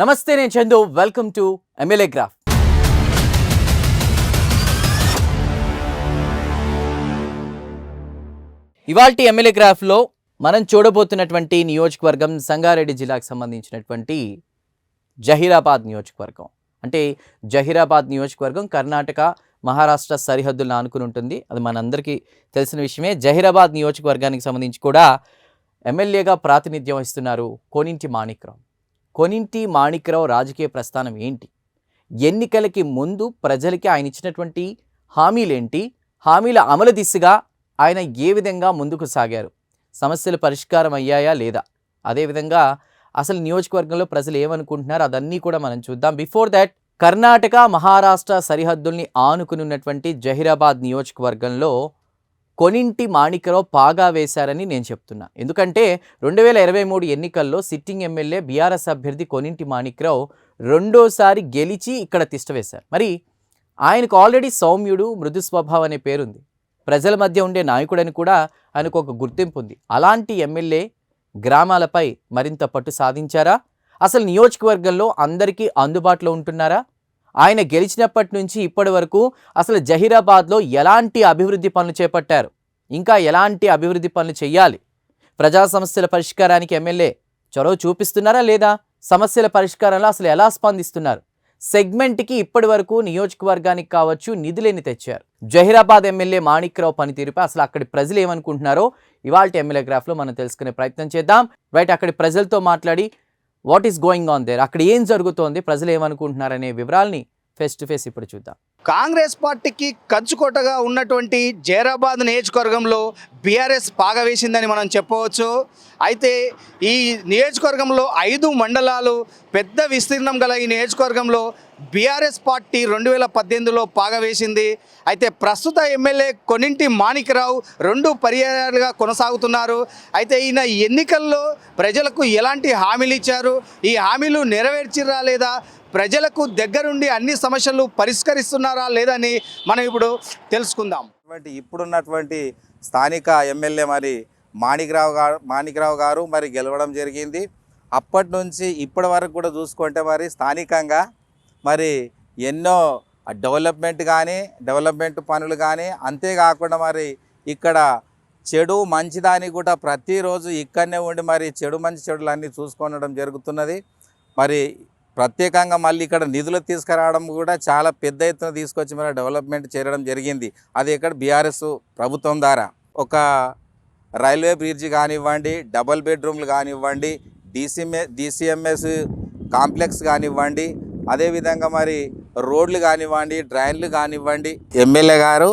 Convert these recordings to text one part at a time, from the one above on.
నమస్తే నేను Chandu. Welcome to MLA graph. ఇవాల్టి ఎమ్మెల్యే గ్రాఫ్లో మనం చూడబోతున్నటువంటి నియోజకవర్గం సంగారెడ్డి జిల్లాకు సంబంధించినటువంటి జహీరాబాద్ నియోజకవర్గం. అంటే జహీరాబాద్ నియోజకవర్గం కర్ణాటక మహారాష్ట్ర సరిహద్దులను ఆనుకుని ఉంటుంది. అది మనందరికీ తెలిసిన విషయమే. జహీరాబాద్ నియోజకవర్గానికి సంబంధించి కూడా ఎమ్మెల్యేగా ప్రాతినిధ్యం వహిస్తున్నారు కోనింటి మాణిక్రామ్. కొనింటి మాణిక్రావు రాజకీయ ప్రస్థానం ఏంటి? ఎన్నికలకి ముందు ప్రజలకి ఆయన ఇచ్చినటువంటి హామీలేంటి? హామీల అమలు దిశగా ఆయన ఏ విధంగా ముందుకు సాగారు? సమస్యలు పరిష్కారం అయ్యాయా లేదా? అదేవిధంగా అసలు నియోజకవర్గంలో ప్రజలు ఏమనుకుంటున్నారు? అదన్నీ కూడా మనం చూద్దాం. బిఫోర్ దాట్ కర్ణాటక మహారాష్ట్ర సరిహద్దుల్ని ఆనుకుని ఉన్నటువంటి జహీరాబాద్ నియోజకవర్గంలో కొనింటి మాణికరావు పాగా వేశారని నేను చెప్తున్నా. ఎందుకంటే రెండు వేల ఇరవై మూడు ఎన్నికల్లో సిట్టింగ్ ఎమ్మెల్యే బీఆర్ఎస్ అభ్యర్థి కొనింటి మాణిక్రావు రెండోసారి గెలిచి ఇక్కడ తిష్టవేశారు మరి ఆయనకు ఆల్రెడీ సౌమ్యుడు మృదు స్వభావం అనే పేరుంది ప్రజల మధ్య ఉండే నాయకుడని కూడా ఆయనకు ఒక గుర్తింపు ఉంది. అలాంటి ఎమ్మెల్యే గ్రామాలపై మరింత పట్టు సాధించారా? అసలు నియోజకవర్గంలో అందరికీ అందుబాటులో ఉంటున్నారా? ఆయన గెలిచినప్పటి నుంచి ఇప్పటి వరకు అసలు జహీరాబాద్లో ఎలాంటి అభివృద్ధి పనులు చేపట్టారు? ఇంకా ఎలాంటి అభివృద్ధి పనులు చేయాలి ప్రజా సమస్యల పరిష్కారానికి ఎమ్మెల్యే చొరవ చూపిస్తున్నారా లేదా? సమస్యల పరిష్కారంలో అసలు ఎలా స్పందిస్తున్నారు? సెగ్మెంట్కి ఇప్పటి వరకు నియోజకవర్గానికి కావచ్చు నిధులేని తెచ్చారు. జహీరాబాద్ ఎమ్మెల్యే మాణిక్రావు పనితీరుపై అసలు అక్కడి ప్రజలు ఏమనుకుంటున్నారో ఇవాళ ఎమ్మెల్యే గ్రాఫ్లో మనం తెలుసుకునే ప్రయత్నం చేద్దాం. రైట్ అక్కడి ప్రజలతో మాట్లాడి what is going on there? అక్కడ ఏం జరుగుతోంది? ప్రజలు ఏమనుకుంటున్నారనే వివరాల్ని ఫేస్ టు ఫేస్ ఇప్పుడు చూద్దాం. కాంగ్రెస్ పార్టీకి కంచుకోటగా ఉన్నటువంటి జైరాబాద్ నియోజకవర్గంలో బీఆర్ఎస్ పాగవేసిందని మనం చెప్పవచ్చు. అయితే ఈ నియోజకవర్గంలో ఐదు మండలాలు పెద్ద విస్తీర్ణం గల ఈ నియోజకవర్గంలో బీఆర్ఎస్ పార్టీ రెండు వేల పద్దెనిమిదిలో పాగవేసింది అయితే ప్రస్తుత ఎమ్మెల్యే కొనింటి మాణిక్యరావు రెండు పర్యాయాలుగా కొనసాగుతున్నారు. అయితే ఈయన ఎన్నికల్లో ప్రజలకు ఎలాంటి హామీలు ఇచ్చారు? ఈ హామీలు నెరవేర్చిరా లేదా? ప్రజలకు దగ్గరుండి అన్ని సమస్యలు పరిష్కరిస్తున్నారా లేదని మనం ఇప్పుడు తెలుసుకుందాం. ఇప్పుడున్నటువంటి స్థానిక ఎమ్మెల్యే మరి మాణిక్రావు గారు మాణిక్రావు గారు మరి గెలవడం జరిగింది. అప్పటి నుంచి ఇప్పటి వరకు కూడా చూసుకుంటే మరి స్థానికంగా మరి ఎన్నో డెవలప్మెంట్ కానీ డెవలప్మెంట్ పనులు కానీ అంతేకాకుండా మరి ఇక్కడ చెడు మంచిదాని కూడా ప్రతిరోజు ఇక్కడనే ఉండి మరి చెడు మంచి చెడులన్నీ చూసుకోవడం జరుగుతున్నది. మరి ప్రత్యేకంగా మళ్ళీ ఇక్కడ నిధులు తీసుకురావడం కూడా చాలా పెద్ద ఎత్తున తీసుకొచ్చి మరి డెవలప్మెంట్ చేయడం జరిగింది. అది ఇక్కడ బీఆర్ఎస్ ప్రభుత్వం ద్వారా. ఒక రైల్వే బ్రిడ్జ్ కానివ్వండి డబల్ బెడ్రూమ్లు కానివ్వండి డీసీఎంఏ డీసీఎంఎస్ కాంప్లెక్స్ కానివ్వండి అదేవిధంగా మరి రోడ్లు కానివ్వండి డ్రైన్లు కానివ్వండి. ఎమ్మెల్యే గారు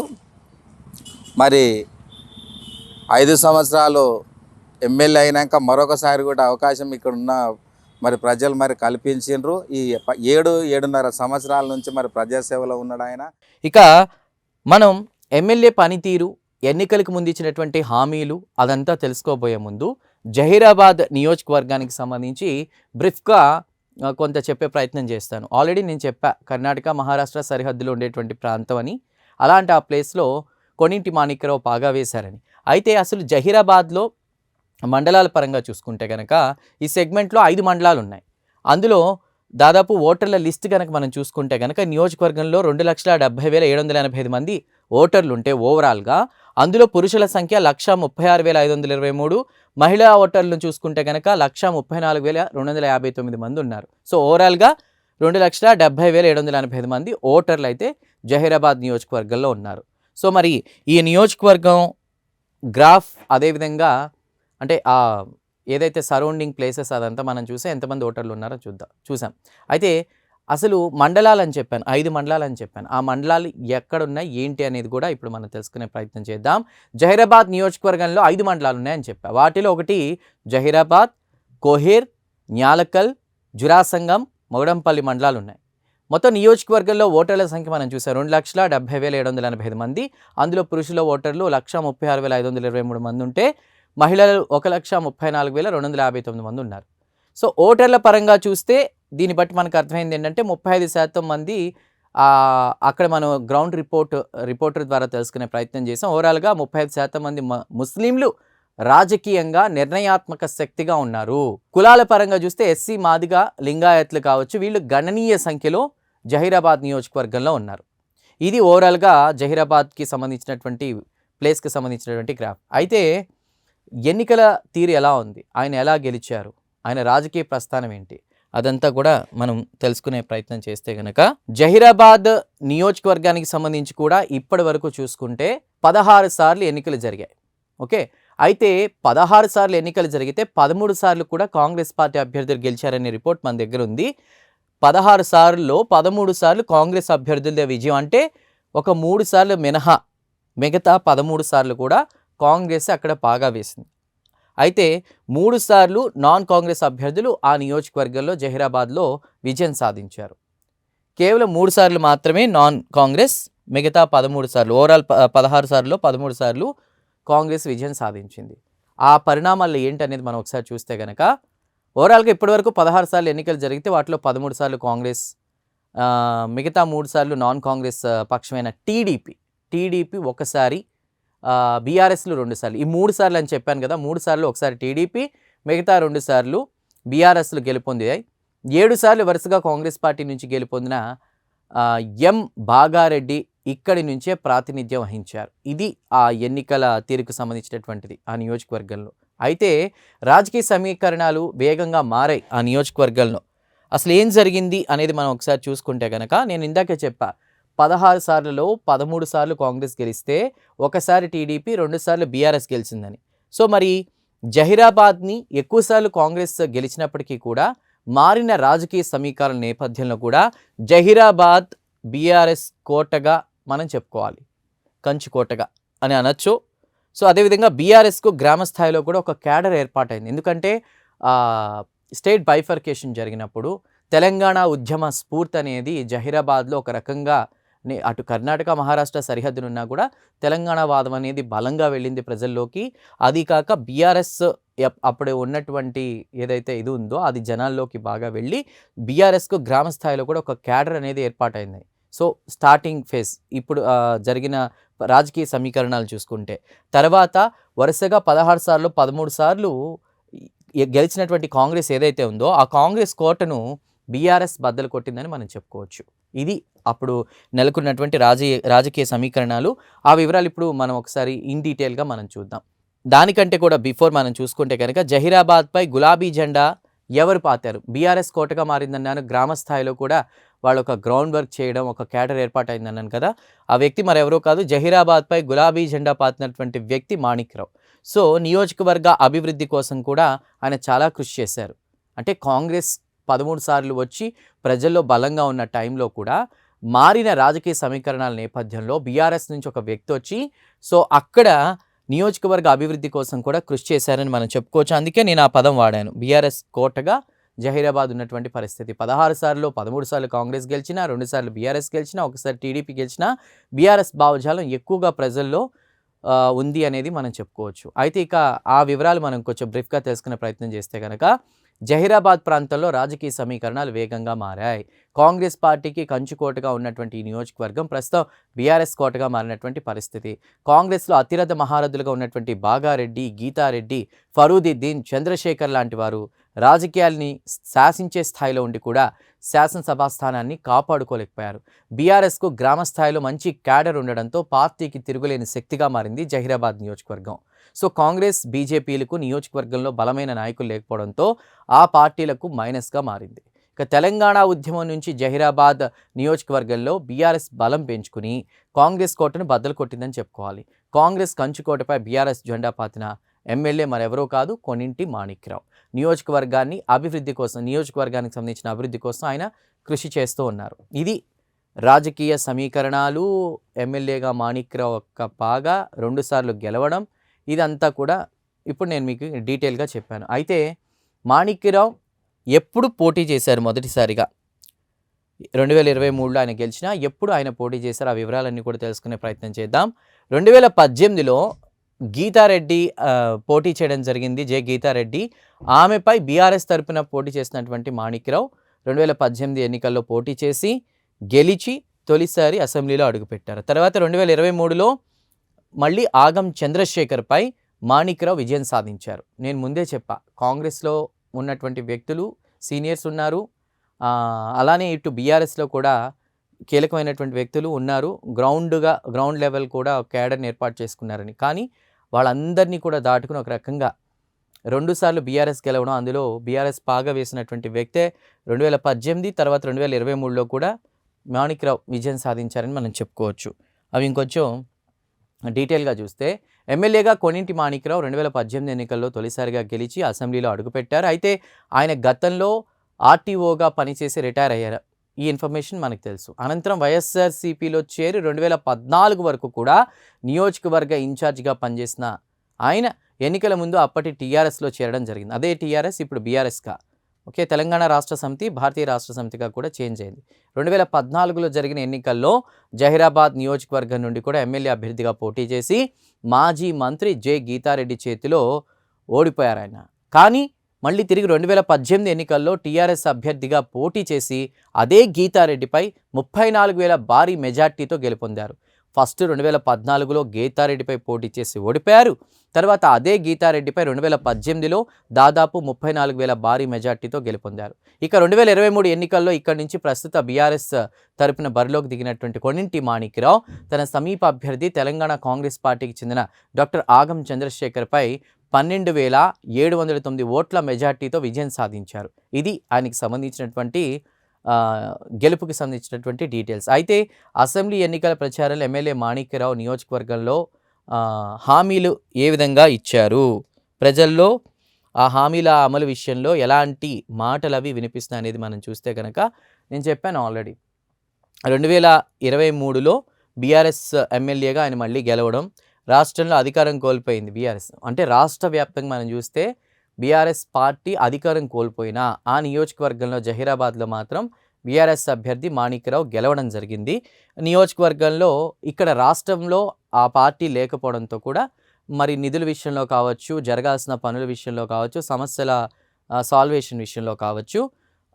మరి ఐదు సంవత్సరాలు ఎమ్మెల్యే అయినాక మరొకసారి కూడా అవకాశం ఇక్కడ ఉన్న మరి ప్రజలు మరి కల్పించిండ్రు. ఈ ఏడు ఏడున్నర సంవత్సరాల నుంచి మరి ప్రజాసేవలో ఉన్నాడు ఆయన. ఇక మనం ఎమ్మెల్యే పనితీరు ఎన్నికలకు ముందు ఇచ్చినటువంటి హామీలు అదంతా తెలుసుకోబోయే ముందు జహీరాబాద్ నియోజకవర్గానికి సంబంధించి బ్రిఫ్గా కొంత చెప్పే ప్రయత్నం చేస్తాను. ఆల్రెడీ నేను చెప్పా కర్ణాటక మహారాష్ట్ర సరిహద్దులో ఉండేటువంటి ప్రాంతం అని. అలాంటి ఆ ప్లేస్లో కొన్నింటి మాణిక్యరావు పాగా వేశారని. అయితే అసలు జహీరాబాద్లో మండలాల పరంగా చూసుకుంటే కనుక ఈ సెగ్మెంట్లో ఐదు మండలాలు ఉన్నాయి అందులో దాదాపు ఓటర్ల లిస్ట్ కనుక మనం చూసుకుంటే కనుక నియోజకవర్గంలో రెండు లక్షల డెబ్బై వేల ఏడు వందల ఎనభై ఐదు మంది ఓటర్లు ఉంటే ఓవరాల్గా. అందులో పురుషుల సంఖ్య లక్ష ముప్పై ఆరు వేల ఐదు వందల ఇరవై మూడు మహిళా ఓటర్లను చూసుకుంటే కనుక లక్ష ముప్పై నాలుగు వేల రెండు వందల యాభై తొమ్మిది మంది ఉన్నారు. సో ఓవరాల్గా రెండు లక్షల డెబ్బై వేల ఏడు వందల ఎనభై ఐదు మంది ఓటర్లు అయితే జహీరాబాద్ నియోజకవర్గంలో ఉన్నారు. సో మరి ఈ నియోజకవర్గం గ్రాఫ్ అదేవిధంగా అంటే ఆ ఏదైతే సరౌండింగ్ ప్లేసెస్ అదంతా మనం చూసే ఎంతమంది ఓటర్లు ఉన్నారో చూద్దాం చూసాం. అయితే అసలు మండలాలు అని చెప్పాను ఐదు మండలాలు అని చెప్పాను. ఆ మండలాలు ఎక్కడున్నాయి ఏంటి అనేది కూడా ఇప్పుడు మనం తెలుసుకునే ప్రయత్నం చేద్దాం. జహీరాబాద్ నియోజకవర్గంలో ఐదు మండలాలు ఉన్నాయని చెప్పా. వాటిలో ఒకటి జహీరాబాద్ కోహేర్ న్యాలకల్ జురాసంగం మొగడంపల్లి మండలాలు ఉన్నాయి. మొత్తం నియోజకవర్గంలో ఓటర్ల సంఖ్య మనం చూసాం. రెండు లక్షల డెబ్బై వేల ఏడు వందల ఎనభై ఐదు మంది. అందులో పురుషుల ఓటర్లు లక్ష ముప్పై ఆరు వేల ఐదు వందల ఇరవై మూడు మంది ఉంటే మహిళలు ఒక లక్ష ముప్పై నాలుగు వేల రెండు వందల యాభై తొమ్మిది మంది ఉన్నారు. సో ఓటర్ల పరంగా చూస్తే దీన్ని బట్టి మనకు అర్థమైంది ఏంటంటే ముప్పై ఐదు శాతం మంది అక్కడ మనం గ్రౌండ్ రిపోర్ట్ రిపోర్టర్ ద్వారా తెలుసుకునే ప్రయత్నం చేసాం. ఓవరాల్గా ముప్పై ఐదు శాతం మంది ముస్లింలు రాజకీయంగా నిర్ణయాత్మక శక్తిగా ఉన్నారు. కులాల పరంగా చూస్తే ఎస్సీ మాదిగా లింగాయత్లు కావచ్చు వీళ్ళు గణనీయ సంఖ్యలో జహీరాబాద్ నియోజకవర్గంలో ఉన్నారు. ఇది ఓవరాల్గా జహీరాబాద్కి సంబంధించినటువంటి ప్లేస్కి సంబంధించినటువంటి గ్రాఫ్. అయితే ఎన్నికల తీరు ఎలా ఉంది? ఆయన ఎలా గెలిచారు? ఆయన రాజకీయ ప్రస్థానం ఏంటి? అదంతా కూడా మనం తెలుసుకునే ప్రయత్నం చేస్తే గనక జహీరాబాద్ నియోజకవర్గానికి సంబంధించి కూడా ఇప్పటి వరకు చూసుకుంటే పదహారు సార్లు ఎన్నికలు జరిగాయి. ఓకే? అయితే పదహారు సార్లు ఎన్నికలు జరిగితే పదమూడు సార్లు కూడా కాంగ్రెస్ పార్టీ అభ్యర్థులు గెలిచారనే రిపోర్ట్ మన దగ్గర ఉంది. పదహారు సార్లు పదమూడు సార్లు కాంగ్రెస్ అభ్యర్థులదే విజయం. అంటే ఒక మూడు సార్లు మినహా మిగతా పదమూడు సార్లు కూడా కాంగ్రెస్ అక్కడ బాగా వేసింది. అయితే మూడు సార్లు నాన్ కాంగ్రెస్ అభ్యర్థులు ఆ నియోజకవర్గంలో జహీరాబాద్లో విజయం సాధించారు. కేవలం మూడు సార్లు మాత్రమే నాన్ కాంగ్రెస్ మిగతా పదమూడు సార్లు ఓవరాల్ పదహారు సార్లు పదమూడు సార్లు కాంగ్రెస్ విజయం సాధించింది. ఆ పరిణామాలు ఏంటనేది మనం ఒకసారి చూస్తే కనుక ఓవరాల్గా ఇప్పటివరకు పదహారు సార్లు ఎన్నికలు జరిగితే వాటిలో పదమూడు సార్లు కాంగ్రెస్ మిగతా మూడు సార్లు నాన్ కాంగ్రెస్ పక్షమైన టీడీపీ టీడీపీ ఒకసారి బీఆర్ఎస్లు రెండుసార్లు ఈ మూడు సార్లు అని చెప్పాను కదా మూడు సార్లు ఒకసారి టీడీపీ మిగతా రెండు సార్లు బీఆర్ఎస్లు గెలుపొందాయి. ఏడు సార్లు వరుసగా కాంగ్రెస్ పార్టీ నుంచి గెలుపొందిన ఎం బాగారెడ్డి ఇక్కడి నుంచే ప్రాతినిధ్యం వహించారు. ఇది ఆ ఎన్నికల తీరుకు సంబంధించినటువంటిది ఆ నియోజకవర్గంలో. అయితే రాజకీయ సమీకరణాలు వేగంగా మారాయి ఆ నియోజకవర్గంలో. అసలు ఏం జరిగింది అనేది మనం ఒకసారి చూసుకుంటే కనుక నేను ఇందాకే చెప్పా పదహారు సార్లలో పదమూడు సార్లు కాంగ్రెస్ గెలిస్తే ఒకసారి టీడీపీ రెండుసార్లు బీఆర్ఎస్ గెలిచిందని. సో మరి జహీరాబాద్ని ఎక్కువసార్లు కాంగ్రెస్ గెలిచినప్పటికీ కూడా మారిన రాజకీయ సమీకరణ నేపథ్యంలో కూడా జహీరాబాద్ బీఆర్ఎస్ కోటగా మనం చెప్పుకోవాలి. కంచు కోటగా అని అనొచ్చు. సో అదేవిధంగా బీఆర్ఎస్కు గ్రామ స్థాయిలో కూడా ఒక క్యాడర్ ఏర్పాటైంది. ఎందుకంటే స్టేట్ బైఫర్కేషన్ జరిగినప్పుడు తెలంగాణ ఉద్యమ స్ఫూర్తి అనేది జహీరాబాద్లో ఒక రకంగా అటు కర్ణాటక మహారాష్ట్ర సరిహద్దునున్నా కూడా తెలంగాణ వాదం అనేది బలంగా వెళ్ళింది ప్రజల్లోకి. అది కాక బీఆర్ఎస్ అప్పుడు ఉన్నటువంటి ఏదైతే ఇది ఉందో అది జనాల్లోకి బాగా వెళ్ళి బీఆర్ఎస్కు గ్రామ స్థాయిలో కూడా ఒక క్యాడర్ అనేది ఏర్పాటైంది. సో స్టార్టింగ్ ఫేజ్ ఇప్పుడు జరిగిన రాజకీయ సమీకరణాలు చూసుకుంటే. తర్వాత వరుసగా పదహారు సార్లు పదమూడు సార్లు గెలిచినటువంటి కాంగ్రెస్ ఏదైతే ఉందో ఆ కాంగ్రెస్ కోటను బీఆర్ఎస్ బద్దలు కొట్టిందని మనం చెప్పుకోవచ్చు. ఇది అప్పుడు నెలకొన్నటువంటి రాజకీయ రాజకీయ సమీకరణాలు. ఆ వివరాలు ఇప్పుడు మనం ఒకసారి ఇన్ డీటెయిల్గా మనం చూద్దాం. దానికంటే కూడా బిఫోర్ మనం చూసుకుంటే కనుక జహీరాబాద్పై గులాబీ జెండా ఎవరు పాతారు? బీఆర్ఎస్ కోటగా మారిందన్నాను. గ్రామ స్థాయిలో కూడా వాళ్ళు ఒక గ్రౌండ్ వర్క్ చేయడం ఒక క్యాడర్ ఏర్పాటైందన్నాను కదా. ఆ వ్యక్తి మరెవరో కాదు జహీరాబాద్పై గులాబీ జెండా పాతినటువంటి వ్యక్తి మాణిక్రావు సో నియోజకవర్గ అభివృద్ధి కోసం కూడా ఆయన చాలా కృషి చేశారు. అంటే కాంగ్రెస్ పదమూడు సార్లు వచ్చి ప్రజల్లో బలంగా ఉన్న టైంలో కూడా మారిన రాజకీయ సమీకరణాల నేపథ్యంలో బీఆర్ఎస్ నుంచి ఒక వ్యక్తి వచ్చి సో అక్కడ నియోజకవర్గ అభివృద్ధి కోసం కూడా కృషి చేశారని మనం చెప్పుకోవచ్చు. అందుకే నేను ఆ పదం వాడాను. బీఆర్ఎస్ కోటగా జహీరాబాద్ ఉన్నటువంటి పరిస్థితి. పదహారు సార్లు పదమూడు సార్లు కాంగ్రెస్ గెలిచినా రెండు సార్లు బీఆర్ఎస్ గెలిచినా ఒకసారి టీడీపీ గెలిచినా బీఆర్ఎస్ భావజాలం ఎక్కువగా ప్రజల్లో ఉంది అనేది మనం చెప్పుకోవచ్చు. అయితే ఇక ఆ వివరాలు మనం కొంచెం బ్రీఫ్గా తెలుసుకునే ప్రయత్నం చేస్తే కనుక జహీరాబాద్ ప్రాంతంలో రాజకీయ సమీకరణాలు వేగంగా మారాయి. కాంగ్రెస్ పార్టీకి కంచుకోటగా ఉన్నటువంటి ఈ నియోజకవర్గం ప్రస్తుతం బీఆర్ఎస్ కోటగా మారినటువంటి పరిస్థితి. కాంగ్రెస్లో అతిరథ మహారథులుగా ఉన్నటువంటి బాగారెడ్డి గీతారెడ్డి ఫరూదిద్దీన్ చంద్రశేఖర్ లాంటి వారు రాజకీయాల్ని శాసించే స్థాయిలో ఉండి కూడా శాసనసభా స్థానాన్ని కాపాడుకోలేకపోయారు. బీఆర్ఎస్కు గ్రామ స్థాయిలో మంచి క్యాడర్ ఉండడంతో పార్టీకి తిరుగులేని శక్తిగా మారింది జహీరాబాద్ నియోజకవర్గం. సో కాంగ్రెస్ బీజేపీలకు నియోజకవర్గంలో బలమైన నాయకులు లేకపోవడంతో ఆ పార్టీలకు మైనస్గా మారింది. ఇక తెలంగాణ ఉద్యమం నుంచి జహీరాబాద్ నియోజకవర్గంలో బీఆర్ఎస్ బలం పెంచుకుని కాంగ్రెస్ కోటను బద్దలు కొట్టిందని చెప్పుకోవాలి. కాంగ్రెస్ కంచుకోటపై బీఆర్ఎస్ జెండా పాతిన ఎమ్మెల్యే మరెవరో కాదు కొనింటి మాణిక్రావు. నియోజకవర్గాన్ని అభివృద్ధి కోసం నియోజకవర్గానికి సంబంధించిన అభివృద్ధి కోసం ఆయన కృషి చేస్తూ ఉన్నారు. ఇది రాజకీయ సమీకరణాలు ఎమ్మెల్యేగా మాణిక్రావు ఒక్క పాగా రెండుసార్లు గెలవడం ఇదంతా కూడా ఇప్పుడు నేను మీకు డీటెయిల్గా చెప్పాను. అయితే మాణిక్యరావు ఎప్పుడు పోటీ చేశారు మొదటిసారిగా? రెండు వేల ఇరవై మూడులో ఆయన గెలిచిన ఎప్పుడు ఆయన పోటీ చేశారు? ఆ వివరాలన్నీ కూడా తెలుసుకునే ప్రయత్నం చేద్దాం. రెండు వేల పద్దెనిమిదిలో గీతారెడ్డి పోటీ చేయడం జరిగింది. జే. గీతారెడ్డి. ఆమెపై బీఆర్ఎస్ తరపున పోటీ చేసినటువంటి మాణిక్యరావు రెండు వేల పద్దెనిమిది ఎన్నికల్లో పోటీ చేసి గెలిచి తొలిసారి అసెంబ్లీలో అడుగుపెట్టారు. తర్వాత రెండు వేల ఇరవై మూడులో మళ్ళీ ఆగం చంద్రశేఖర్పై మాణిక్రావు విజయం సాధించారు. నేను ముందే చెప్పా కాంగ్రెస్లో ఉన్నటువంటి వ్యక్తులు సీనియర్స్ ఉన్నారు. అలానే ఇటు బీఆర్ఎస్లో కూడా కీలకమైనటువంటి వ్యక్తులు ఉన్నారు. గ్రౌండ్గా గ్రౌండ్ లెవెల్ కూడా ఒక క్యాడర్ని ఏర్పాటు చేసుకున్నారని. కానీ వాళ్ళందరినీ కూడా దాటుకుని ఒక రకంగా రెండుసార్లు బీఆర్ఎస్ గెలవడం అందులో బీఆర్ఎస్ పాగా వేసినటువంటి వ్యక్తే రెండు వేల పద్దెనిమిది తర్వాత రెండు వేల ఇరవై మూడులో కూడా మాణిక్రావు విజయం సాధించారని మనం చెప్పుకోవచ్చు. అవి ఇంకొంచెం డీటెయిల్గా చూస్తే ఎమ్మెల్యేగా కొనింటి మాణిక్రావు రెండు వేల పద్దెనిమిది ఎన్నికల్లో తొలిసారిగా గెలిచి అసెంబ్లీలో అడుగుపెట్టారు. అయితే ఆయన గతంలో ఆర్టీఓగా పనిచేసి రిటైర్ అయ్యారు. ఈ ఇన్ఫర్మేషన్ మనకు తెలుసు. అనంతరం వైఎస్ఆర్సీపీలో చేరి రెండు వేల పద్నాలుగు వరకు కూడా నియోజకవర్గ ఇన్ఛార్జిగా పనిచేసిన ఆయన ఎన్నికల ముందు అప్పటి టీఆర్ఎస్లో చేరడం జరిగింది. అదే టీఆర్ఎస్ ఇప్పుడు బీఆర్ఎస్గా. ఓకే తెలంగాణ రాష్ట్ర సమితి భారతీయ రాష్ట్ర సమితిగా కూడా చేంజ్ అయింది. రెండు వేల పద్నాలుగులో జరిగిన ఎన్నికల్లో జహీరాబాద్ నియోజకవర్గం నుండి కూడా ఎమ్మెల్యే అభ్యర్థిగా పోటీ చేసి మాజీ మంత్రి జె గీతారెడ్డి చేతిలో ఓడిపోయారు ఆయన. కానీ మళ్ళీ తిరిగి రెండు వేల పద్దెనిమిది ఎన్నికల్లో టీఆర్ఎస్ అభ్యర్థిగా పోటీ చేసి అదే గీతారెడ్డిపై ముప్పై నాలుగు వేల భారీ మెజార్టీతో గెలుపొందారు. ఫస్ట్ రెండు వేల పద్నాలుగులో గీతారెడ్డిపై పోటీ చేసి ఓడిపోయారు. తర్వాత అదే గీతారెడ్డిపై రెండు వేల పద్దెనిమిదిలో దాదాపు ముప్పై నాలుగు వేల భారీ మెజార్టీతో గెలుపొందారు. ఇక రెండు వేల ఇరవై మూడు ఎన్నికల్లో ఇక్కడి నుంచి ప్రస్తుత బీఆర్ఎస్ తరపున బరిలోకి దిగినటువంటి కొన్నింటి మాణిక్యరావు తన సమీప అభ్యర్థి తెలంగాణ కాంగ్రెస్ పార్టీకి చెందిన డాక్టర్ ఆగం చంద్రశేఖర్పై పన్నెండు వేల ఏడు వందల తొమ్మిది ఓట్ల మెజార్టీతో విజయం సాధించారు. ఇది ఆయనకి సంబంధించినటువంటి గెలుపుకి సంబంధించినటువంటి డీటెయిల్స్. అయితే అసెంబ్లీ ఎన్నికల ప్రచారంలో ఎమ్మెల్యే మాణిక్యరావు నియోజకవర్గంలో హామీలు ఏ విధంగా ఇచ్చారు? ప్రజల్లో ఆ హామీల అమలు విషయంలో ఎలాంటి మాటలు అవి వినిపిస్తున్నాయి అనేది మనం చూస్తే కనుక నేను చెప్పాను ఆల్రెడీ. రెండు వేల ఇరవై మూడులో బీఆర్ఎస్ ఎమ్మెల్యేగా ఆయన మళ్ళీ గెలవడం రాష్ట్రంలో అధికారం కోల్పోయింది బీఆర్ఎస్. అంటే రాష్ట్ర వ్యాప్తంగా మనం చూస్తే బీఆర్ఎస్ పార్టీ అధికారం కోల్పోయినా ఆ నియోజకవర్గంలో జహీరాబాద్లో మాత్రం బీఆర్ఎస్ అభ్యర్థి మాణిక్యరావు గెలవడం జరిగింది. నియోజకవర్గంలో ఇక్కడ రాష్ట్రంలో ఆ పార్టీ లేకపోవడంతో కూడా మరి నిధుల విషయంలో కావచ్చు జరగాల్సిన పనుల విషయంలో కావచ్చు సమస్యల సాల్వేషన్ విషయంలో కావచ్చు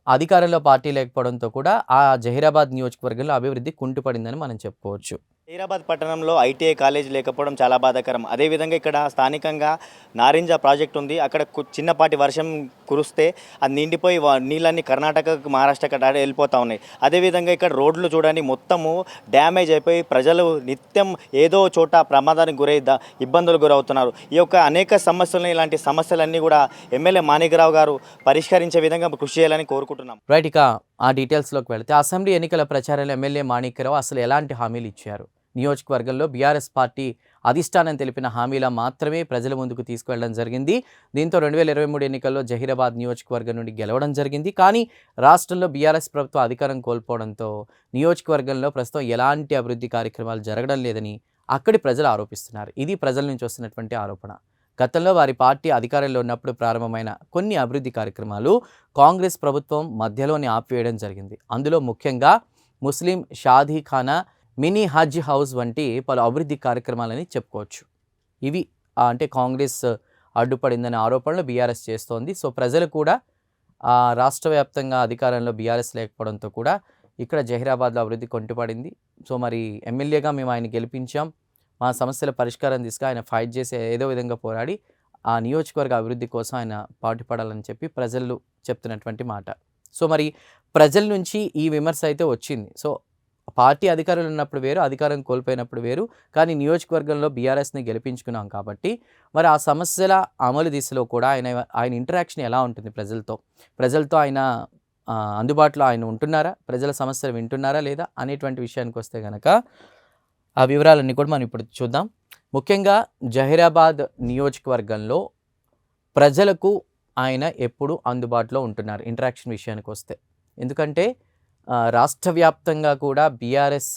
అధికారంలో పార్టీ లేకపోవడంతో కూడా ఆ జహీరాబాద్ నియోజకవర్గంలో అభివృద్ధి కుంటుపడిందని మనం చెప్పుకోవచ్చు. హైదరాబాద్ పట్టణంలో ఐటీఐ కాలేజ్ లేకపోవడం చాలా బాధాకరం. అదేవిధంగా ఇక్కడ స్థానికంగా నారింజ ప్రాజెక్ట్ ఉంది. అక్కడ కు- చిన్నపాటి వర్షం కురిస్తే అది నిండిపోయి నీళ్ళన్నీ కర్ణాటకకు మహారాష్ట్రకి అటు వెళ్ళిపోతూ ఉన్నాయి. అదేవిధంగా ఇక్కడ రోడ్లు చూడండి మొత్తము డ్యామేజ్ అయిపోయి ప్రజలు నిత్యం ఏదో చోట ప్రమాదానికి గురై ఇబ్బందులకు ఇబ్బందులు గురవుతున్నారు. ఈ యొక్క అనేక సమస్యలను ఇలాంటి సమస్యలన్నీ కూడా ఎమ్మెల్యే మాణికరావు గారు పరిష్కరించే విధంగా కృషి చేయాలని కోరుకుంటున్నాం. రైట్ ఇక ఆ డీటెయిల్స్లోకి వెళితే అసెంబ్లీ ఎన్నికల ప్రచారంలో ఎమ్మెల్యే మాణిక్యరావు అసలు ఎలాంటి హామీలు ఇచ్చారు? నియోజకవర్గంలో బీఆర్ఎస్ పార్టీ అధిష్టానం తెలిపిన హామీల మాత్రమే ప్రజల ముందుకు తీసుకువెళ్ళడం జరిగింది. దీంతో రెండు వేల ఇరవై మూడు ఎన్నికల్లో జహీరాబాద్ నియోజకవర్గం నుండి గెలవడం జరిగింది. కానీ రాష్ట్రంలో బీఆర్ఎస్ ప్రభుత్వం అధికారం కోల్పోవడంతో నియోజకవర్గంలో ప్రస్తుతం ఎలాంటి అభివృద్ధి కార్యక్రమాలు జరగడం లేదని అక్కడి ప్రజలు ఆరోపిస్తున్నారు. ఇది ప్రజల నుంచి వస్తున్నటువంటి ఆరోపణ. గతంలో వారి పార్టీ అధికారంలో ఉన్నప్పుడు ప్రారంభమైన కొన్ని అభివృద్ధి కార్యక్రమాలు కాంగ్రెస్ ప్రభుత్వం మధ్యలోనే ఆపివేయడం జరిగింది. అందులో ముఖ్యంగా ముస్లిం షాదీఖానా మినీ హజ్ హౌస్ వంటి పలు అభివృద్ధి కార్యక్రమాలని చెప్పుకోవచ్చు. ఇవి అంటే కాంగ్రెస్ అడ్డుపడిందనే ఆరోపణలు బీఆర్ఎస్ చేస్తోంది. సో ప్రజలు కూడా రాష్ట్ర వ్యాప్తంగా అధికారంలో బీఆర్ఎస్ లేకపోవడంతో కూడా ఇక్కడ జహీరాబాద్లో అభివృద్ధి కొంటుపడింది. సో మరి ఎమ్మెల్యేగా మేము ఆయన గెలిపించాం. మా సమస్యల పరిష్కారం తీసుకు ఆయన ఫైట్ చేసి ఏదో విధంగా పోరాడి ఆ నియోజకవర్గ అభివృద్ధి కోసం ఆయన పాటుపడాలని చెప్పి ప్రజలు చెప్తున్నటువంటి మాట. సో మరి ప్రజల నుంచి ఈ విమర్శ అయితే వచ్చింది. సో పార్టీ అధికారులు ఉన్నప్పుడు వేరు అధికారం కోల్పోయినప్పుడు వేరు కానీ నియోజకవర్గంలో బీఆర్ఎస్ని గెలిపించుకున్నాం కాబట్టి మరి ఆ సమస్యల అమలు దిశలో కూడా ఆయన ఆయన ఇంటరాక్షన్ ఎలా ఉంటుంది ప్రజలతో? ప్రజలతో ఆయన అందుబాటులో ఆయన ఉంటున్నారా? ప్రజల సమస్యలు వింటున్నారా లేదా? అనేటువంటి విషయానికి వస్తే కనుక ఆ వివరాలన్నీ కూడా మనం ఇప్పుడు చూద్దాం. ముఖ్యంగా జహీరాబాద్ నియోజకవర్గంలో ప్రజలకు ఆయన ఎప్పుడు అందుబాటులో ఉంటున్నారు ఇంటరాక్షన్ విషయానికి వస్తే. ఎందుకంటే రాష్ట్ర వ్యాప్తంగా కూడా బీఆర్ఎస్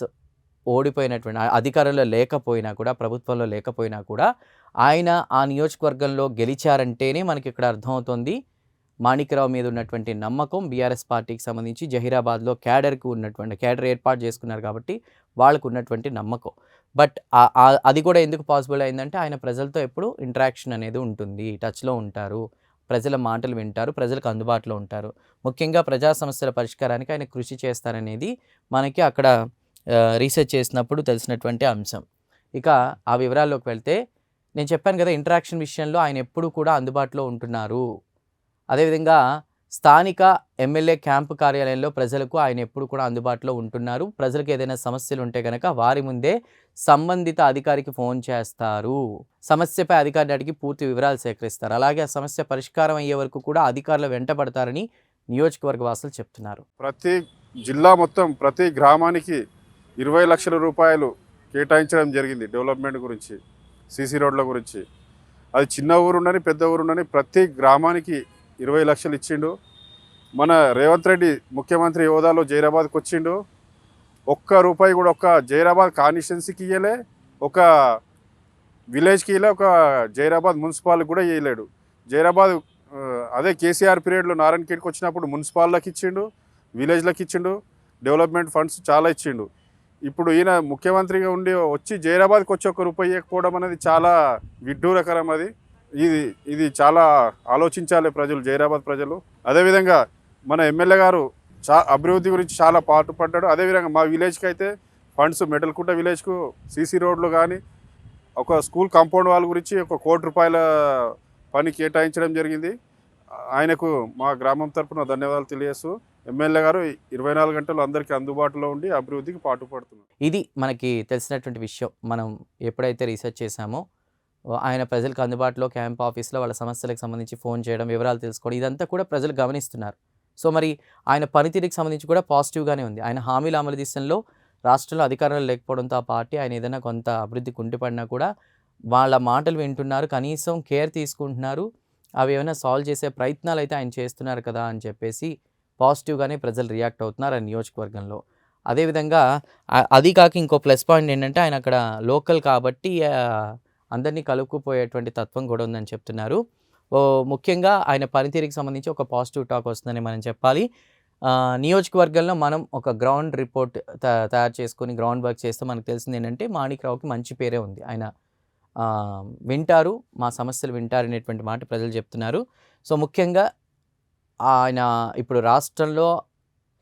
ఓడిపోయినటువంటి అధికారంలో లేకపోయినా కూడా ప్రభుత్వంలో లేకపోయినా కూడా ఆయన ఆ నియోజకవర్గంలో గెలిచారంటేనే మనకి ఇక్కడ అర్థమవుతుంది మాణిక్యరావు మీద ఉన్నటువంటి నమ్మకం బీఆర్ఎస్ పార్టీకి సంబంధించి జహీరాబాద్లో క్యాడర్కు ఉన్నటువంటి క్యాడర్ ఏర్పాటు చేసుకున్నారు కాబట్టి వాళ్ళకు ఉన్నటువంటి నమ్మకం. బట్ అది కూడా ఎందుకు పాసిబుల్ అయిందంటే ఆయన ప్రజలతో ఎప్పుడు ఇంటరాక్షన్ అనేది ఉంటుంది. టచ్లో ఉంటారు. ప్రజల మాటలు వింటారు. ప్రజలకు అందుబాటులో ఉంటారు. ముఖ్యంగా ప్రజా సమస్యల పరిష్కారానికి ఆయన కృషి చేస్తారనేది మనకి అక్కడ రీసెర్చ్ చేసినప్పుడు తెలిసినటువంటి అంశం. ఇక ఆ వివరాల్లోకి వెళ్తే నేను చెప్పాను కదా ఇంటరాక్షన్ విషయంలో ఆయన ఎప్పుడు కూడా అందుబాటులో ఉంటున్నారు. అదేవిధంగా స్థానిక ఎమ్మెల్యే క్యాంపు కార్యాలయంలో ప్రజలకు ఆయన ఎప్పుడు కూడా అందుబాటులో ఉంటున్నారు. ప్రజలకు ఏదైనా సమస్యలు ఉంటే కనుక వారి ముందే సంబంధిత అధికారికి ఫోన్ చేస్తారు. సమస్యపై అధికారిని అడిగి పూర్తి వివరాలు సేకరిస్తారు. అలాగే ఆ సమస్య పరిష్కారం అయ్యే వరకు కూడా అధికారులు వెంటబడతారని నియోజకవర్గ వాసులు చెప్తున్నారు. ప్రతి జిల్లా మొత్తం ప్రతి గ్రామానికి ఇరవై లక్షల రూపాయలు కేటాయించడం జరిగింది డెవలప్మెంట్ గురించి సీసీ రోడ్ల గురించి. అది చిన్న ఊరుండని పెద్ద ఊరుండని ప్రతి గ్రామానికి ఇరవై లక్షలు ఇచ్చిండు. మన రేవంత్ రెడ్డి ముఖ్యమంత్రి హోదాలో జైరాబాద్కి వచ్చిండు. ఒక్క రూపాయి కూడా ఒక్క జైరాబాద్ కాన్స్టిట్యున్సీకి ఇయ్యలే ఒక విలేజ్కి ఇలా ఒక జైరాబాద్ మున్సిపాల్కి కూడా ఇయ్యలేడు. జైరాబాద్ అదే కేసీఆర్ పీరియడ్లో నారాయణఖేడ్కి వచ్చినప్పుడు మున్సిపాల్లోకి ఇచ్చిండు విలేజ్లకు ఇచ్చిండు డెవలప్మెంట్ ఫండ్స్ చాలా ఇచ్చిండు. ఇప్పుడు ఈయన ముఖ్యమంత్రిగా ఉండి వచ్చి జైరాబాద్కి వచ్చి ఒక రూపాయి ఇవ్వకపోవడం అనేది చాలా విడ్డూరకరం అది. ఇది ఇది చాలా ఆలోచించాలి ప్రజలు జైరాబాద్ ప్రజలు. అదేవిధంగా మన ఎమ్మెల్యే గారు చా అభివృద్ధి గురించి చాలా పాటుపడ్డాడు. అదేవిధంగా మా విలేజ్కి అయితే ఫండ్స్ మెడల్కుంట విలేజ్కు సీసీ రోడ్లు కానీ ఒక స్కూల్ కాంపౌండ్ వాళ్ళ గురించి ఒక కోటి రూపాయల పని కేటాయించడం జరిగింది. ఆయనకు మా గ్రామం తరఫున ధన్యవాదాలు తెలియజేస్తూ ఎమ్మెల్యే గారు ఇరవై నాలుగు గంటలు అందరికీ అందుబాటులో ఉండి అభివృద్ధికి పాటుపడుతున్నారు. ఇది మనకి తెలిసినటువంటి విషయం. మనం ఎప్పుడైతే రీసెర్చ్ చేశామో ఆయన ప్రజలకు అందుబాటులో క్యాంప్ ఆఫీస్లో వాళ్ళ సమస్యలకు సంబంధించి ఫోన్ చేయడం వివరాలు తెలుసుకోవడం ఇదంతా కూడా ప్రజలు గమనిస్తున్నారు. సో మరి ఆయన పనితీరుకి సంబంధించి కూడా పాజిటివ్గానే ఉంది. ఆయన హామీల అమలు దిశలో రాష్ట్రంలో అధికారంలో లేకపోవడంతో ఆ పార్టీ ఆయన ఏదైనా కొంత అభివృద్ధి కుంటిపడినా కూడా వాళ్ళ మాటలు వింటున్నారు కనీసం కేర్ తీసుకుంటున్నారు. అవి ఏమైనా సాల్వ్ చేసే ప్రయత్నాలు అయితే ఆయన చేస్తున్నారు కదా అని చెప్పేసి పాజిటివ్గానే ప్రజలు రియాక్ట్ అవుతున్నారు ఆ నియోజకవర్గంలో. అదేవిధంగా అది కాక ఇంకో ప్లస్ పాయింట్ ఏంటంటే ఆయన అక్కడ లోకల్ కాబట్టి అందరినీ కలుపుకుపోయేటువంటి తత్వం కూడా ఉందని చెప్తున్నారు. ఓ ముఖ్యంగా ఆయన పనితీరుకి సంబంధించి ఒక పాజిటివ్ టాక్ వస్తుందని మనం చెప్పాలి. నియోజకవర్గంలో మనం ఒక గ్రౌండ్ రిపోర్ట్ త- తయారు చేసుకొని గ్రౌండ్ వర్క్ చేస్తే మనకు తెలిసింది ఏంటంటే మాణిక్రావుకి మంచి పేరే ఉంది. ఆయన వింటారు మా సమస్యలు వింటారు అనేటువంటి మాట ప్రజలు చెప్తున్నారు. సో ముఖ్యంగా ఆయన ఇప్పుడు రాష్ట్రంలో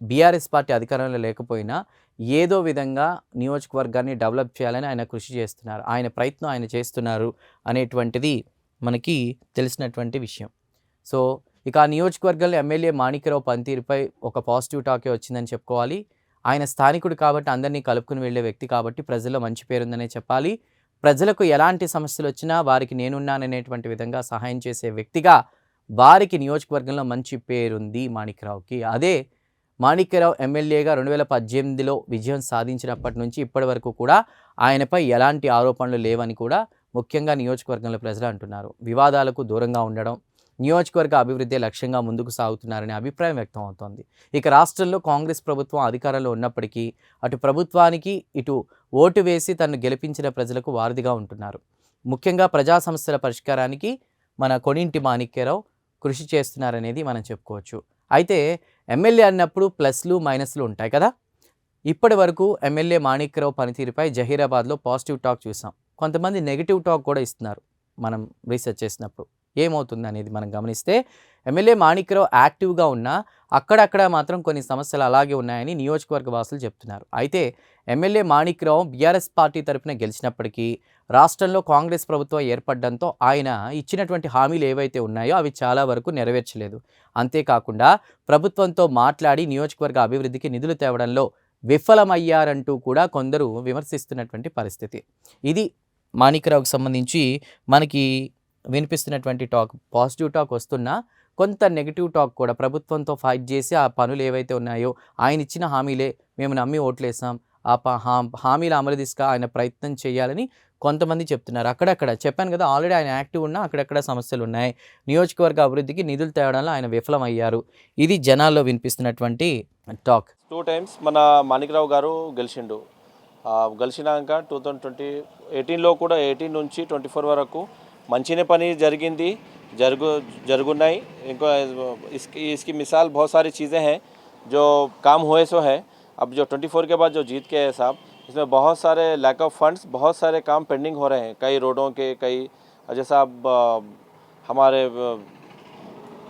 బీఆర్ఎస్ పార్టీ అధికారంలో లేకపోయినా ఏదో విధంగా నియోజకవర్గాన్ని డెవలప్ చేయాలని ఆయన కృషి చేస్తున్నారు. ఆయన ప్రయత్నం ఆయన చేస్తున్నారు అనేటువంటిది మనకి తెలిసినటువంటి విషయం. సో ఇక ఆ నియోజకవర్గంలో ఎమ్మెల్యే మాణిక్యరావు పనితీరుపై ఒక పాజిటివ్ టాకే వచ్చిందని చెప్పుకోవాలి. ఆయన స్థానికుడు కాబట్టి అందరినీ కలుపుకుని వెళ్ళే వ్యక్తి కాబట్టి ప్రజల్లో మంచి పేరుందనే చెప్పాలి. ప్రజలకు ఎలాంటి సమస్యలు వచ్చినా వారికి నేనున్నాననేటువంటి విధంగా సహాయం చేసే వ్యక్తిగా వారికి నియోజకవర్గంలో మంచి పేరుంది మాణిక్రావుకి అదే మాణిక్యరావు ఎమ్మెల్యేగా రెండు వేల పద్దెనిమిదిలో విజయం సాధించినప్పటి నుంచి ఇప్పటి వరకు కూడా ఆయనపై ఎలాంటి ఆరోపణలు లేవని కూడా ముఖ్యంగా నియోజకవర్గంలో ప్రజలు అంటున్నారు. వివాదాలకు దూరంగా ఉండడం నియోజకవర్గ అభివృద్ధి లక్ష్యంగా ముందుకు సాగుతున్నారనే అభిప్రాయం వ్యక్తం అవుతోంది. ఇక రాష్ట్రంలో కాంగ్రెస్ ప్రభుత్వం అధికారంలో ఉన్నప్పటికీ అటు ప్రభుత్వానికి ఇటు ఓటు వేసి తను గెలిపించిన ప్రజలకు వారధిగా ఉంటున్నారు. ముఖ్యంగా ప్రజా సమస్యల పరిష్కారానికి మన కొనింటి మాణిక్యరావు కృషి చేస్తున్నారనేది మనం చెప్పుకోవచ్చు. అయితే ఎమ్మెల్యే అన్నప్పుడు ప్లస్లు మైనస్లు ఉంటాయి కదా? ఇప్పటి వరకు ఎమ్మెల్యే మాణిక్యరావు పనితీరుపై జహీరాబాద్లో పాజిటివ్ టాక్ చూసాం. కొంతమంది నెగిటివ్ టాక్ కూడా ఇస్తున్నారు మనం రీసెర్చ్ చేసినప్పుడు. ఏమవుతుంది అనేది మనం గమనిస్తే ఎమ్మెల్యే మాణిక్యరావు యాక్టివ్గా ఉన్నా అక్కడక్కడ మాత్రం కొన్ని సమస్యలు అలాగే ఉన్నాయని నియోజకవర్గ వాసులు చెప్తున్నారు. అయితే ఎమ్మెల్యే మాణిక్యరావు బీఆర్ఎస్ పార్టీ తరఫున గెలిచినప్పటికీ రాష్ట్రంలో కాంగ్రెస్ ప్రభుత్వం ఏర్పడడంతో ఆయన ఇచ్చినటువంటి హామీలు ఏవైతే ఉన్నాయో అవి చాలా వరకు నెరవేర్చలేదు. అంతేకాకుండా ప్రభుత్వంతో మాట్లాడి నియోజకవర్గ అభివృద్ధికి నిధులు తేవడంలో విఫలమయ్యారంటూ కూడా కొందరు విమర్శిస్తున్నటువంటి పరిస్థితి. ఇది మాణిక్యరావుకు సంబంధించి మనకి వినిపిస్తున్నటువంటి టాక్ పాజిటివ్ టాక్ వస్తున్నా కొంత నెగిటివ్ టాక్ కూడా ప్రభుత్వంతో ఫైట్ చేసి ఆ పనులు ఏవైతే ఉన్నాయో ఆయన ఇచ్చిన హామీలే మేము నమ్మి ఓట్లేసాం. ఆ ప- హా- హామీల అమలు దిశగా ఆయన ప్రయత్నం చేయాలని కొంతమంది చెప్తున్నారు. అక్కడక్కడ చెప్పాను కదా ఆల్రెడీ ఆయన యాక్టివ్ ఉన్నా అక్కడక్కడ సమస్యలు ఉన్నాయి. నియోజకవర్గ అభివృద్ధికి నిధులు తేవడంలో ఆయన విఫలమయ్యారు. ఇది జనాల్లో వినిపిస్తున్నటువంటి టాక్. టూ టైమ్స్ మన మాణిక్రావు గారు గెలిచిండు. గెలిచినాక టూ థౌజండ్ ట్వంటీ ఎయిటీన్లో కూడా ఎయిటీన్ నుంచి ట్వంటీ ఫోర్ వరకు మంచినే పని జరిగింది జరుగు జరుగున్నాయి ఇంకో इसकी इसकी मिसाल बहुत सारी चीज़ें हैं जो काम हुए सो है अब जो ट्वेंटी फोर के बाद जो जीत के है साहब इसमें बहुत सारे लैक ऑफ फंड्स बहुत सारे काम पेंडिंग हो रहे हैं कई रोडों के कई जैसा अब अ, हमारे अ,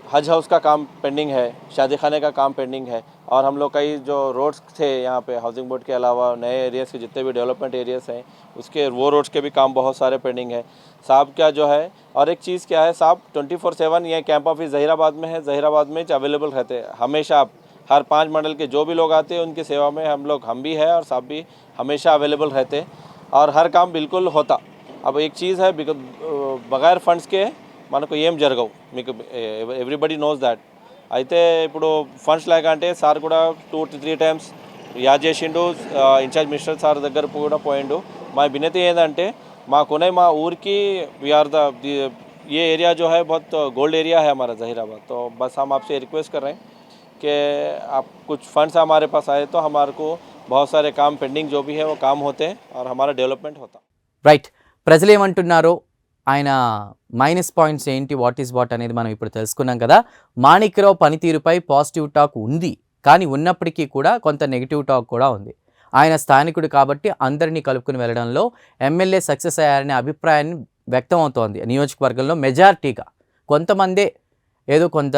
हज हाउस का काम पेंडिंग है शादी खाने का काम पेंडिंग है और हम लोग कई जो रोड्स थे यहाँ पे हाउसिंग बोर्ड के अलावा नए एरियाज़ के जितने भी डेवलपमेंट एरियाज़ हैं, उसके, वो रोड्स के भी काम बहुत सारे पेंडिंग है। साहब क्या जो है, और एक चीज़ क्या है, साहब ट्वेंटी फोर सेवन ये कैंप ऑफ़िस जहीराबाद में है, जहीराबाद में अवेलेबल रहते हैं। हमेशा आप हर पाँच मंडल के जो भी लोग आते हैं, उनकी सेवा में हम लोग, हम भी हैं और साहब भी हमेशा अवेलेबल रहते और हर काम बिल्कुल होता। अब एक चीज़ है बगैर फंड्स के మనకు ఏం జరగవు మీకు ఎవ్రీబడి నోస్ దాట్ అయితే ఇప్పుడు ఫండ్స్ లేక అంటే సార్ కూడా టూ త్రీ టైమ్స్ యాద్ చేసిండు ఇన్ఛార్జ్ మినిస్టర్ సార్ దగ్గర కూడా పోయిండు మా వినతి ఏంటంటే మాకునే మా ఊరికి వీఆర్ ద ये एरिया जो है बहुत गोल्ड एरिया है हमारा जहीराबाद तो बस हम आपसे रिक्वेस्ट कर रहे हैं कि आप कुछ फंड्स हमारे पास आए तो हमारे को बहुत सारे काम पेंडिंग जो भी है वो काम होते हैं और हमारा डेवलपमेंट होता రైట్ ప్రజలు ఏమంటున్నారో ఆయన మైనస్ పాయింట్స్ ఏంటి వాట్ ఈస్ వాట్ అనేది మనం ఇప్పుడు తెలుసుకున్నాం కదా. మాణిక్యరావు పనితీరుపై పాజిటివ్ టాక్ ఉంది. కానీ ఉన్నప్పటికీ కూడా కొంత నెగిటివ్ టాక్ కూడా ఉంది. ఆయన స్థానికుడు కాబట్టి అందరినీ కలుపుకుని వెళ్ళడంలో ఎమ్మెల్యే సక్సెస్ అయ్యారనే అభిప్రాయాన్ని వ్యక్తం అవుతోంది నియోజకవర్గంలో మెజారిటీగా కొంతమందే ఏదో కొంత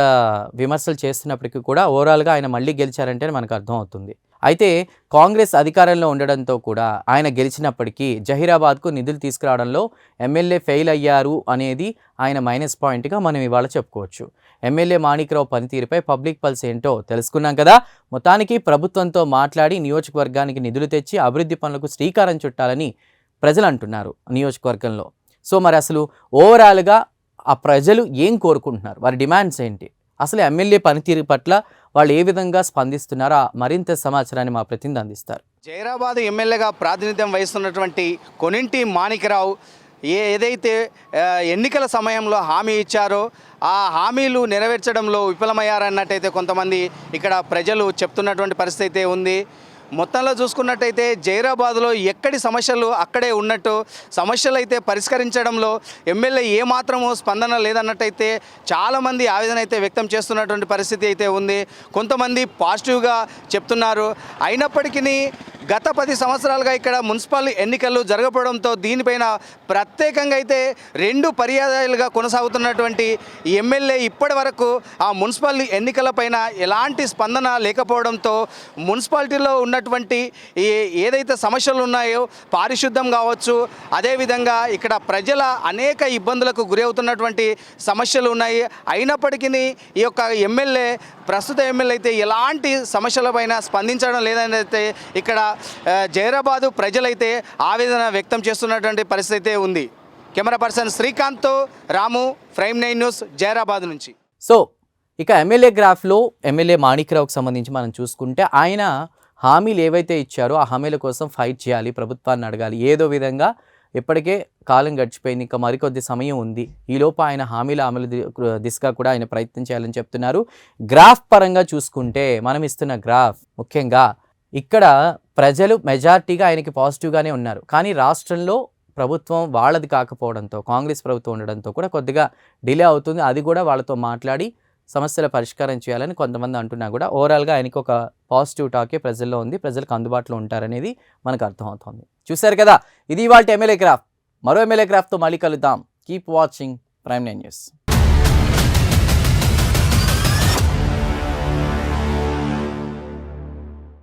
విమర్శలు చేస్తున్నప్పటికీ కూడా ఓవరాల్గా ఆయన మళ్ళీ గెలిచారంటే మనకు అర్థమవుతుంది. అయితే కాంగ్రెస్ అధికారంలో ఉండడంతో కూడా ఆయన గెలిచినప్పటికీ జహీరాబాద్కు నిధులు తీసుకురావడంలో ఎమ్మెల్యే ఫెయిల్ అయ్యారు అనేది ఆయన మైనస్ పాయింట్గా మనం ఇవాళ చెప్పుకోవచ్చు. ఎమ్మెల్యే మాణిక్రావు పనితీరుపై పబ్లిక్ పల్స్ ఏంటో తెలుసుకున్నాం కదా. మొత్తానికి ప్రభుత్వంతో మాట్లాడి నియోజకవర్గానికి నిధులు తెచ్చి అభివృద్ధి పనులకు శ్రీకారం చుట్టాలని ప్రజలు అంటున్నారు నియోజకవర్గంలో. సో మరి అసలు ఓవరాల్గా ఆ ప్రజలు ఏం కోరుకుంటున్నారు? వారి డిమాండ్స్ ఏంటి? అసలు ఎమ్మెల్యే పనితీరు పట్ల వాళ్ళు ఏ విధంగా స్పందిస్తున్నారో మరింత సమాచారాన్ని మా ప్రతినిధి అందిస్తారు. జైరాబాద్ ఎమ్మెల్యేగా ప్రాతినిధ్యం వహిస్తున్నటువంటి కొనింటి మాణికరావు ఏ ఏదైతే ఎన్నికల సమయంలో హామీ ఇచ్చారో ఆ హామీలు నెరవేర్చడంలో విఫలమయ్యారన్నట్టయితే కొంతమంది ఇక్కడ ప్రజలు చెప్తున్నటువంటి పరిస్థితి అయితే ఉంది. మొత్తంలో చూసుకున్నట్టయితే జైరాబాద్లో ఎక్కడి సమస్యలు అక్కడే ఉన్నట్టు సమస్యలు అయితే పరిష్కరించడంలో ఎమ్మెల్యే ఏమాత్రము స్పందన లేదన్నట్టయితే చాలామంది ఆవేదన అయితే వ్యక్తం చేస్తున్నటువంటి పరిస్థితి అయితే ఉంది. కొంతమంది పాజిటివ్గా చెప్తున్నారు. అయినప్పటికీ గత పది సంవత్సరాలుగా ఇక్కడ మున్సిపల్ ఎన్నికలు జరగకపోవడంతో దీనిపైన ప్రత్యేకంగా అయితే రెండు పర్యాయాలుగా కొనసాగుతున్నటువంటి ఎమ్మెల్యే ఇప్పటి వరకు ఆ మున్సిపల్ ఎన్నికలపైన ఎలాంటి స్పందన లేకపోవడంతో మున్సిపాలిటీలో ఉన్నటువంటి ఏదైతే సమస్యలు ఉన్నాయో పారిశుద్ధం కావచ్చు అదేవిధంగా ఇక్కడ ప్రజల అనేక ఇబ్బందులకు గురి అవుతున్నటువంటి సమస్యలు ఉన్నాయి. అయినప్పటికీ ఈ యొక్క ఎమ్మెల్యే ప్రస్తుత ఎమ్మెల్యే అయితే ఎలాంటి సమస్యలపైన స్పందించడం లేదని అయితే ఇక్కడ జైరాబాదు ప్రజలైతే ఆవేదన వ్యక్తం చేస్తున్నటువంటి పరిస్థితి అయితే ఉంది. Camera person Srikanth Ramu prime nine news Zaheerabad నుంచి. సో ఇక ఎమ్మెల్యే గ్రాఫ్లో ఎమ్మెల్యే మాణిక్రావుకు సంబంధించి మనం చూసుకుంటే ఆయన హామీలు ఏవైతే ఇచ్చారో ఆ హామీల కోసం ఫైట్ చేయాలి ప్రభుత్వాన్ని అడగాలి. ఏదో విధంగా ఇప్పటికే కాలం గడిచిపోయింది ఇంకా మరికొద్ది సమయం ఉంది. ఈలోపు ఆయన హామీల అమలు ది- దిశగా కూడా ఆయన ప్రయత్నం చేయాలని చెప్తున్నారు. గ్రాఫ్ పరంగా చూసుకుంటే మనం ఇస్తున్న గ్రాఫ్ ముఖ్యంగా ఇక్కడ ప్రజలు మెజార్టీగా ఆయనకి పాజిటివ్గానే ఉన్నారు. కానీ రాష్ట్రంలో ప్రభుత్వం వాళ్ళది కాకపోవడంతో కాంగ్రెస్ ప్రభుత్వం ఉండడంతో కూడా కొద్దిగా డిలే అవుతుంది. అది కూడా వాళ్ళతో మాట్లాడి సమస్యల పరిష్కారం చేయాలని కొంతమంది అంటున్నా కూడా ఓవరాల్గా ఆయనకు ఒక పాజిటివ్ టాకే ప్రజల్లో ఉంది. ప్రజలకు అందుబాటులో ఉంటారనేది మనకు అర్థమవుతుంది. చూశారు కదా! ఇది ఇవాళ ఎమ్మెల్యే గ్రాఫ్. మరో ఎమ్మెల్యే గ్రాఫ్తో మళ్ళీ కలుద్దాం. Keep watching. Prime nine news.